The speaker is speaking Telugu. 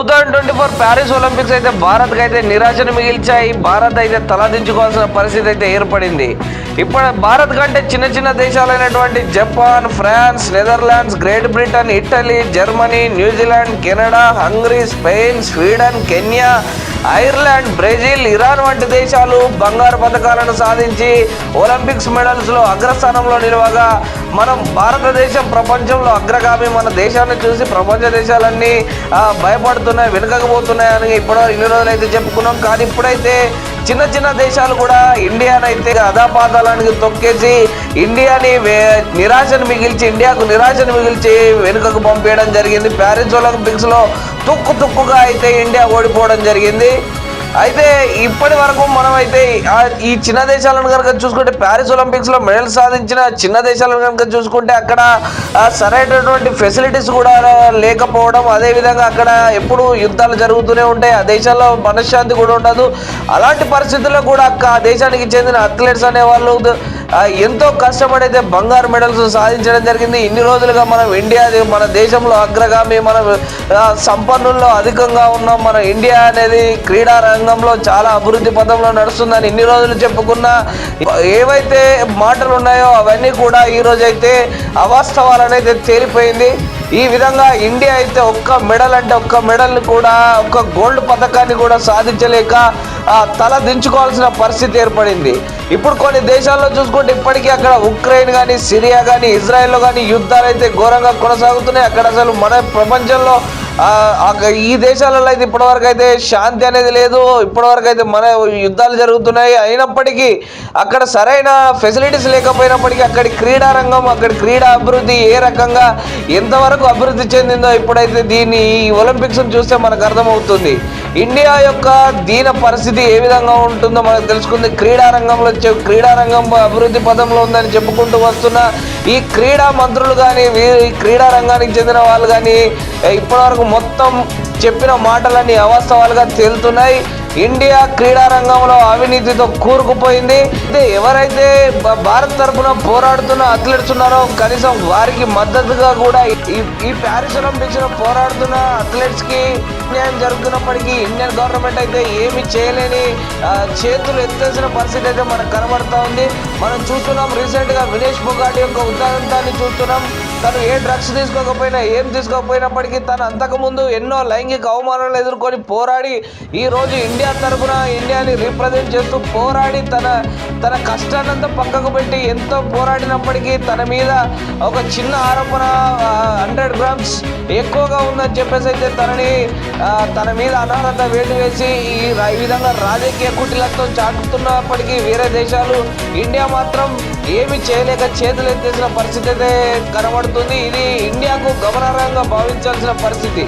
Two thousand twenty four Paris Olympics అయితే భారత్కి అయితే నిరాశను మిగిల్చాయి. భారత్ అయితే తలదించుకోవాల్సిన పరిస్థితి అయితే ఏర్పడింది. ఇప్పుడు భారత్ కంటే చిన్న చిన్న దేశాలైనటువంటి Japan France Netherlands Great Britain Italy Germany New Zealand Canada Hungary Spain Sweden Kenya Ireland Brazil Iran వంటి దేశాలు బంగారు పథకాలను సాధించి ఒలింపిక్స్ మెడల్స్లో అగ్రస్థానంలో నిలవగా మనం భారతదేశం ప్రపంచంలో అగ్రగామి మన దేశాన్ని చూసి ప్రపంచ దేశాలన్నీ భయపడుతూ పోతున్నాయి వెనుకకపోతున్నాయి అని ఇప్పుడు ఇన్ని రోజులు అయితే చెప్పుకున్నాం. కానీ ఇప్పుడైతే చిన్న చిన్న దేశాలు కూడా ఇండియానైతే అధాపాతాలానికి తొక్కేసి ఇండియాని నిరాశను మిగిల్చి ఇండియాకు నిరాశను మిగిల్చి వెనుకకు పంపించడం జరిగింది. ప్యారిస్ ఒలింపిక్స్లో తుక్కు తుక్కుగా అయితే ఇండియా ఓడిపోవడం జరిగింది. అయితే ఇప్పటి వరకు మనం అయితే ఈ చిన్న దేశాలను కనుక చూసుకుంటే ప్యారిస్ ఒలింపిక్స్లో మెడల్ సాధించిన చిన్న దేశాలను కనుక చూసుకుంటే అక్కడ సరైనటువంటి ఫెసిలిటీస్ కూడా లేకపోవడం అదే విధంగా అక్కడ ఎప్పుడు యుద్ధాలు జరుగుతూనే ఉంటాయి. ఆ దేశాల్లో మనశ్శాంతి కూడా ఉండదు. అలాంటి పరిస్థితుల్లో కూడా అక్క ఆ దేశానికి చెందిన అథ్లెట్స్ అనేవాళ్ళు ఎంతో కష్టపడైతే బంగారు మెడల్స్ సాధించడం జరిగింది. ఇన్ని రోజులుగా మనం ఇండియా మన దేశంలో అగ్రగామి మన సంపన్నుల్లో అధికంగా ఉన్నాం మన ఇండియా అనేది క్రీడా రంగంలో చాలా అభివృద్ధి పథంలో నడుస్తుందని ఇన్ని రోజులు చెప్పుకున్న. ఏవైతే మాటలు ఉన్నాయో అవన్నీ కూడా ఈ రోజు అవాస్తవాలు అవాస్తవాలనైతే తేలిపోయింది. ఈ విధంగా ఇండియా అయితే ఒక్క మెడల్ అంటే ఒక్క మెడల్ కూడా ఒక్క గోల్డ్ పథకాన్ని కూడా సాధించలేక తల దించుకోవాల్సిన పరిస్థితి ఏర్పడింది. ఇప్పుడు కొన్ని దేశాల్లో చూసుకుంటే ఇప్పటికీ అక్కడ ఉక్రెయిన్ కానీ సిరియా కానీ ఇజ్రాయెల్లో కానీ యుద్ధాలు అయితే ఘోరంగా కొనసాగుతున్నాయి. అక్కడ అసలు మన ప్రపంచంలో ఈ దేశాలలో అయితే ఇప్పటివరకు అయితే శాంతి అనేది లేదు. ఇప్పటివరకు అయితే మన యుద్ధాలు జరుగుతున్నాయి. అయినప్పటికీ అక్కడ సరైన ఫెసిలిటీస్ లేకపోయినప్పటికీ అక్కడి క్రీడా రంగం అక్కడి క్రీడా అభివృద్ధి ఏ రకంగా ఎంతవరకు అభివృద్ధి చెందిందో ఇప్పుడైతే దీన్ని ఈ ఒలింపిక్స్ను చూస్తే మనకు అర్థమవుతుంది. ఇండియా యొక్క దీన పరిస్థితి ఏ విధంగా ఉంటుందో మనకు తెలుసుకుంది. క్రీడారంగంలో క్రీడారంగం అభివృద్ధి పదంలో ఉందని చెప్పుకుంటూ వస్తున్న ఈ క్రీడా మంత్రులు కానీ ఈ క్రీడా రంగానికి చెందిన వాళ్ళు కానీ ఇప్పటివరకు మొత్తం చెప్పిన మాటలన్నీ అవాస్తవాలుగా తేలుతున్నాయి. ఇండియా క్రీడా రంగంలో అవినీతితో కూరుకుపోయింది. అయితే ఎవరైతే భ- భారత్ తరపున పోరాడుతున్న అథ్లెట్స్ ఉన్నారో కనీసం వారికి మద్దతుగా కూడా ఈ ఈ ప్యారిస్ ఒలింపిక్స్ పోరాడుతున్న అథ్లెట్స్కి అన్యాయం జరుగుతున్నప్పటికీ ఇండియన్ గవర్నమెంట్ అయితే ఏమి చేయలేని చేతులు ఎత్తేసిన పరిస్థితి అయితే మనకు కనబడుతూ ఉంది. మనం చూస్తున్నాం రీసెంట్గా వినేష్ బొగాటి యొక్క ఉదాంతాన్ని చూస్తున్నాం. తను ఏ డ్రగ్స్ తీసుకోకపోయినా ఏం తీసుకోకపోయినప్పటికీ తను అంతకుముందు ఎన్నో లైంగిక అవమానాలు ఎదుర్కొని పోరాడి ఈ రోజు ఇండియా తరపున ఇండియాని రిప్రజెంట్ చేస్తూ పోరాడి తన తన కష్టాన్నంతా పక్కకు పెట్టి ఎంతో పోరాడినప్పటికీ తన మీద ఒక చిన్న ఆరోపణ హండ్రెడ్ గ్రామ్స్ ఎక్కువగా ఉందని చెప్పేసి అయితే తనని తన మీద అనారత వేటు వేసి ఈ ఈ విధంగా రాజకీయ కుటిలతో చాటుతున్నప్పటికీ వేరే దేశాలు ఇండియా మాత్రం ఏమి చేయలేక చేతులు ఎత్తేసిన పరిస్థితి అయితే కనబడుతుంది. ఇది ఇండియాకు గమనార్హంగా భావించాల్సిన పరిస్థితి.